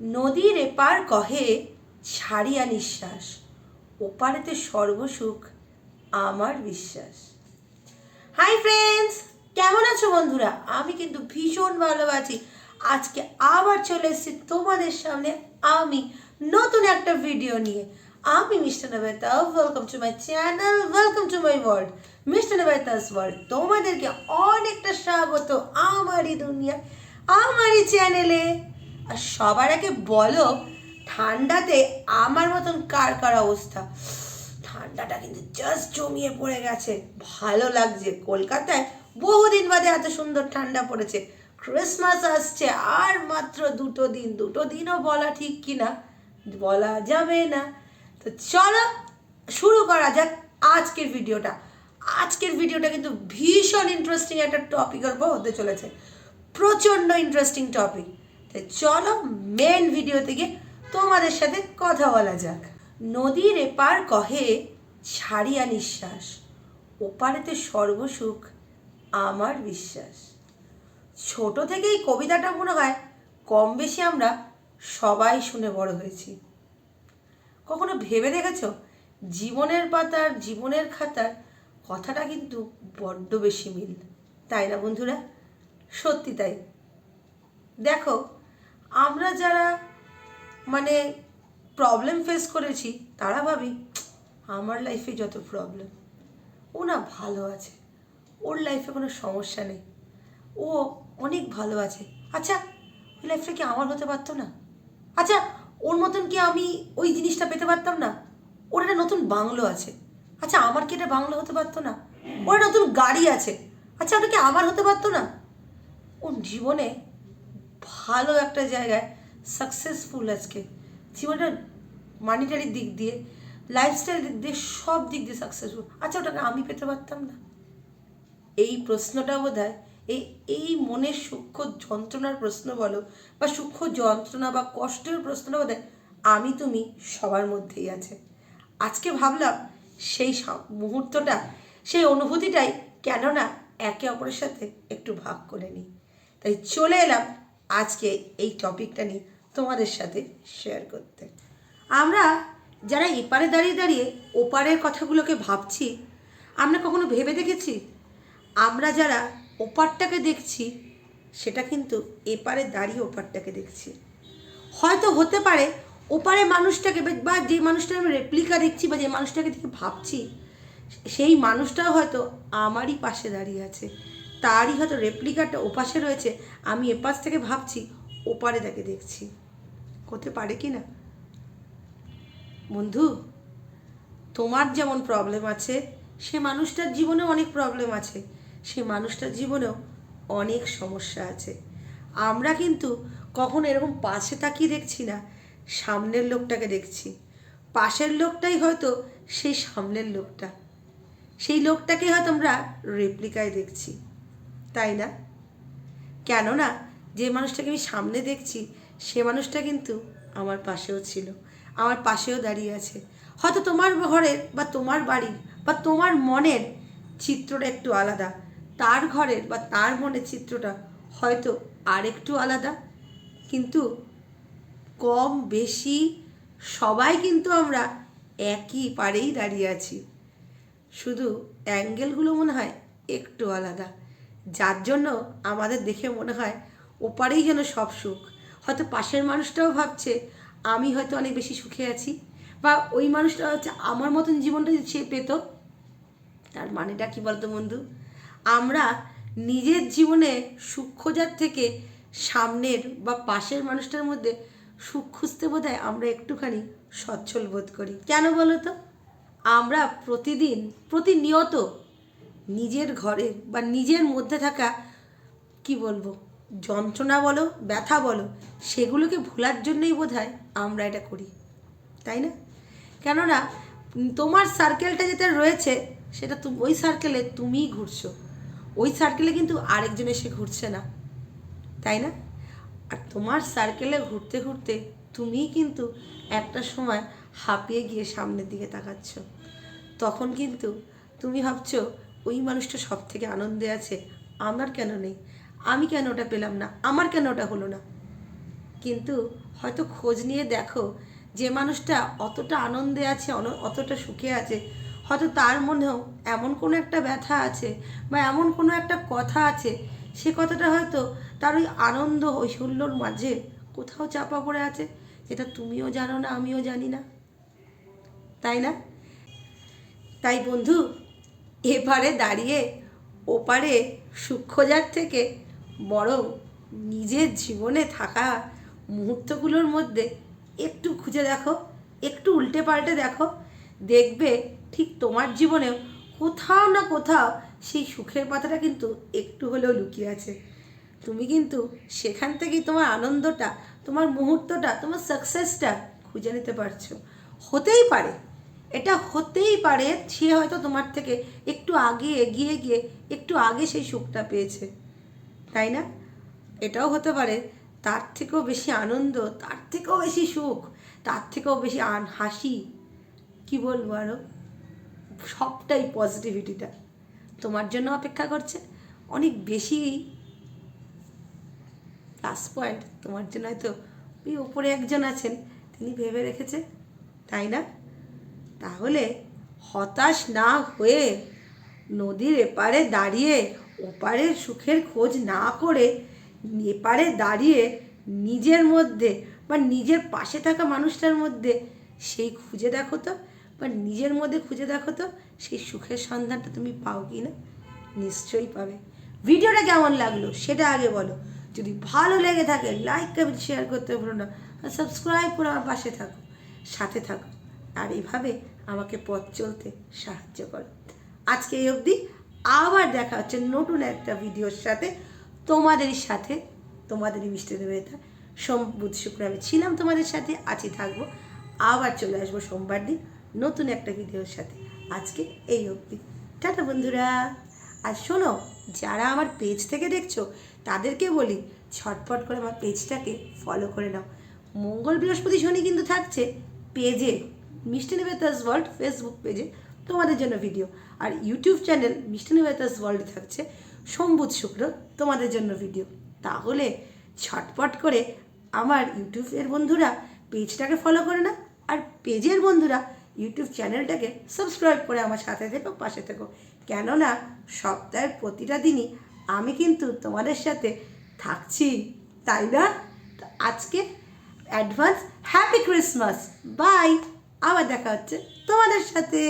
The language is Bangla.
নদীর এপার কহে, ছাড়িয়া নিঃশ্বাস, ওপারেতে সর্বসুখ আমার বিশ্বাস। হাই ফ্রেন্ডস কেমন আছো বন্ধুরা? আমি কিন্তু ভীষণ ভালো আছি। আজকে আবার চলে এসেছি তোমাদের সামনে আমি নতুন একটা ভিডিও নিয়ে। আমি mister Nabeta welcome to my channel welcome to my world mister Nabeta's world তোমাদেরকে অনেকটা স্বাগত আমারই দুনিয়া, আমারই চ্যানেলে আর সবার আগে বলো, ঠান্ডাতে আমার মতন কার কার অবস্থা? ঠান্ডাটা কিন্তু জাস্ট জমিয়ে পড়ে গেছে। ভালো লাগছে। কলকাতায় বহুদিন বাদে এত সুন্দর ঠান্ডা পড়েছে। ক্রিসমাস আসছে আর মাত্র দুটো দিন। দুটো দিনও বলা ঠিক কিনা? বলা যাবে না। তো চলো, শুরু করা যাক আজকের ভিডিওটা। আজকের ভিডিওটা কিন্তু ভীষণ ইন্টারেস্টিং একটা টপিকের উপর হতে চলেছে। প্রচণ্ড ইন্টারেস্টিং টপিক তো চলো মেন ভিডিও থেকে তোমাদের সাথে কথা বলা যাক। নদীর এপার কহে ছাড়িয়া নিঃশ্বাস, ওপারেতে সর্বসুখ আমার বিশ্বাস। ছোট থেকেই কবিতাটা মনে হয় কম বেশি আমরা সবাই শুনে বড় হয়েছি। কখনো ভেবে দেখেছ? জীবনের পাতার, জীবনের খাতার কথাটা কিন্তু বড্ড বেশি মিল। তাই না বন্ধুরা? সত্যি তাই। দেখো আমরা যারা মানে প্রবলেম ফেস করেছি, তারা ভাবি, আমার লাইফে যত প্রবলেম ও না ভালো আছে, ওর লাইফে কোনো সমস্যা নেই, ও অনেক ভালো আছে। আচ্ছা ওই লাইফটা কি আমার হতে পারতো না? আচ্ছা ওর মতন কি আমি ওই জিনিসটা পেতে পারতাম না? ওর একটা নতুন বাংলো আছে। আচ্ছা আমার কি এটা বাংলো হতে পারতো না? ওর নতুন গাড়ি আছে। আচ্ছা ওটা কি আমার হতে পারতো না? ওর জীবনে ভালো একটা জায়গায় সাকসেসফুল আজকে। জীবনটা মানিটারির দিক দিয়ে লাইফস্টাইল দিক দিয়ে, সব দিক দিয়ে সাকসেসফুল আচ্ছা ওটাকে আমি পেতে পারতাম না। এই প্রশ্নটা বোধ হয় এই এই মনের সূক্ষ্ম যন্ত্রণার প্রশ্ন বলো, বা সূক্ষ্ম যন্ত্রণা বা কষ্টের প্রশ্নটা বোধ আমি তুমি সবার মধ্যেই আছে। আজকে ভাবলাম, সেই মুহূর্তটা, সেই অনুভূতিটাই কেননা একে অপরের সাথে একটু ভাগ করে নিই। তাই চলে এলাম আজকে এই টপিকটা নিয়ে তোমাদের সাথে শেয়ার করতে। আমরা যারা এপারে দাঁড়িয়ে দাঁড়িয়ে ওপারের কথাগুলোকে ভাবছি, আমরা কখনো ভেবে দেখেছি? আমরা যারা ওপারটাকে দেখছি, সেটা কিন্তু এপারে দাঁড়িয়ে ওপারটাকে দেখছি। হয়তো হতে পারে ওপারে মানুষটাকে বা- যে মানুষটার আমি রেপ্লিকা দেখছি বা যে মানুষটাকে দেখে ভাবছি, সেই মানুষটাও হয়তো আমারই পাশে দাঁড়িয়ে আছে। তারই হয়তো রেপ্লিকাটা ওপাশে রয়েছে। আমি এপাশ থেকে ভাবছি, ওপারে তাকে দেখছি। করতে পারে কি না? বন্ধু, তোমার যেমন প্রবলেম আছে, সে মানুষটার জীবনে অনেক প্রবলেম আছে। সে মানুষটার জীবনেও অনেক সমস্যা আছে। আমরা কিন্তু কখনো এরকম পাশে তাকিয়ে দেখছি না, সামনের লোকটাকে দেখছি। পাশের লোকটাই হয়তো সেই সামনের লোকটা। সেই লোকটাকে হয়তো আমরা রেপ্লিকায় দেখছি। তাই না? কেননা, যে মানুষটাকে আমি সামনে দেখছি, সে মানুষটা কিন্তু আমার পাশেও ছিল, আমার পাশেও দাঁড়িয়ে আছে। হয়তো তোমার ঘরের বা তোমার বাড়ির বা তোমার মনের চিত্রটা একটু আলাদা, তার ঘরের বা তার মনের চিত্রটা হয়তো আর একটু আলাদা, কিন্তু কম বেশি সবাই কিন্তু আমরা একই পারেই দাঁড়িয়ে আছি। শুধু অ্যাঙ্গেলগুলো মনে হয় একটু আলাদা। যার জন্য আমাদের দেখে মনে হয় ওপারেই যেন সব সুখ। হয়তো পাশের মানুষটাও ভাবছে, আমি হয়তো অনেক বেশি সুখে আছি। বা ওই মানুষটা হচ্ছে আমার মতন জীবনটা সে পেত, তার মানেটা কি বলতো বন্ধু? আমরা নিজের জীবনে সুখ খোঁজার থেকে সামনের বা পাশের মানুষটার মধ্যে সুখ খুঁজতে বোধ আমরা একটুখানি সচ্ছল বোধ করি। কেন বলো তো আমরা প্রতিদিন, প্রতিনিয়ত নিজের ঘরে বা নিজের মধ্যে থাকা, কি বলব, যন্ত্রণা বলো, ব্যথা বলো, সেগুলোকে ভোলার জন্যই বোধ আমরা এটা করি। তাই না? কেননা, তোমার সার্কেলটা যেটা রয়েছে, সেটা তুমি ওই সার্কেলে তুমিই ঘুরছো। ওই সার্কেলে কিন্তু আরেকজন এসে ঘুরছে না। তাই না? আর তোমার সার্কেলে ঘুরতে ঘুরতে তুমিই কিন্তু একটা সময় হাঁপিয়ে গিয়ে সামনের দিকে তাকাচ্ছ। তখন কিন্তু তুমি ভাবছ ওই মানুষটা সব থেকে আনন্দে আছে। আমার কেন নেই? আমি কেন ওটা পেলাম না? আমার কেন ওটা হলো না? কিন্তু হয়তো খোঁজ নিয়ে দেখো, যে মানুষটা অতটা আনন্দে আছে অতটা সুখে আছে, হয়তো তার মনেও এমন কোনো একটা ব্যথা আছে বা এমন কোনো একটা কথা আছে, সে কথাটা হয়তো তার ওই আনন্দ ঐশ্বল্যর মাঝে কোথাও চাপা পড়ে আছে, যেটা তুমিও জানো না, আমিও জানি না। তাই না? তাই বন্ধু এপারে দাঁড়িয়ে, ওপারে সুখ খোঁজার থেকে বরং নিজের জীবনে থাকা মুহূর্তগুলোর মধ্যে একটু খুঁজে দেখো, একটু উল্টে পাল্টে দেখো, দেখবে ঠিক তোমার জীবনেও কোথাও না কোথাও সেই সুখের পাতাটা কিন্তু একটু হলেও লুকিয়ে আছে। তুমি কিন্তু সেখান থেকেই তোমার আনন্দটা, তোমার মুহূর্তটা, তোমার সাকসেসটা খুঁজে নিতে পারছ। হতেই পারে এটা হতেই পারে সে হয়তো তোমার থেকে একটু আগে এগিয়ে গিয়ে একটু আগে সেই সুখটা পেয়েছে, তাই না? এটাও হতে পারে। তার থেকেও বেশি আনন্দ, তার থেকেও বেশি সুখ, তার থেকেও বেশি হাসি, কি বলব আরও? সবটাই পজিটিভিটিটা তোমার জন্য অপেক্ষা করছে। অনেক বেশি প্লাস পয়েন্ট তোমার জন্য হয়তো ওই ওপরে একজন আছেন, তিনি ভেবে রেখেছে, তাই না? তাহলে হতাশ না হয়ে নদীর এপারে দাঁড়িয়ে ওপারের সুখের খোঁজ না করে এপারে দাঁড়িয়ে নিজের মধ্যে বা নিজের পাশে থাকা মানুষটার মধ্যে সেই খুঁজে দেখো তো, বা নিজের মধ্যে খুঁজে দেখো তো সেই সুখের সন্ধানটা তুমি পাও কি না? নিশ্চয়ই পাবে। ভিডিওটা কেমন লাগল সেটা আগে বলো। যদি ভালো লেগে থাকে লাইক কমেন্ট শেয়ার করতে ভুলো না। আর সাবস্ক্রাইব করে আমার পাশে থাকো। সাথে থাকো। আর এইভাবে আমাকে পথ চলতে সাহায্য করো। আজকে এই অবধি আবার দেখা হচ্ছে নতুন একটা ভিডিওর সাথে। তোমাদেরই সাথে, তোমাদেরই মিষ্টি দেবেতা। সোম বুধ শুক্র, আমি ছিলাম তোমাদের সাথে, আছি, থাকব। আবার চলে আসব সোমবার দিন নতুন একটা ভিডিওর সাথে। আজকে এই অবধি। টাটা বন্ধুরা। আর শোনো, যারা আমার পেজ থেকে দেখছ, তাদেরকে বলি, ছটপট করে আমার পেজটাকে ফলো করে নাও। মঙ্গল বৃহস্পতি শনি কিন্তু থাকছে পেজে মিষ্টি নিবেতাস ওয়ার্ল্ড ফেসবুক পেজে তোমাদের জন্য ভিডিও আর ইউটিউব চ্যানেল মিষ্টি নিবেতাস ওয়ার্ল্ডে থাকছে সোমবুধ শুক্র, তোমাদের জন্য ভিডিও তাহলে ছটপট করে আমার ইউটিউবের বন্ধুরা পেজটাকে ফলো করে না আর পেজের বন্ধুরা ইউটিউব চ্যানেলটাকে সাবস্ক্রাইব করে আমার সাথে থেকো, পাশে থেকো। কেননা সপ্তাহের প্রতিটা দিনই আমি কিন্তু তোমাদের সাথে থাকছি, তাই না? আজকে অ্যাডভান্স হ্যাপি ক্রিসমাস বাই আবার দেখা হচ্ছে তোমাদের সাথে।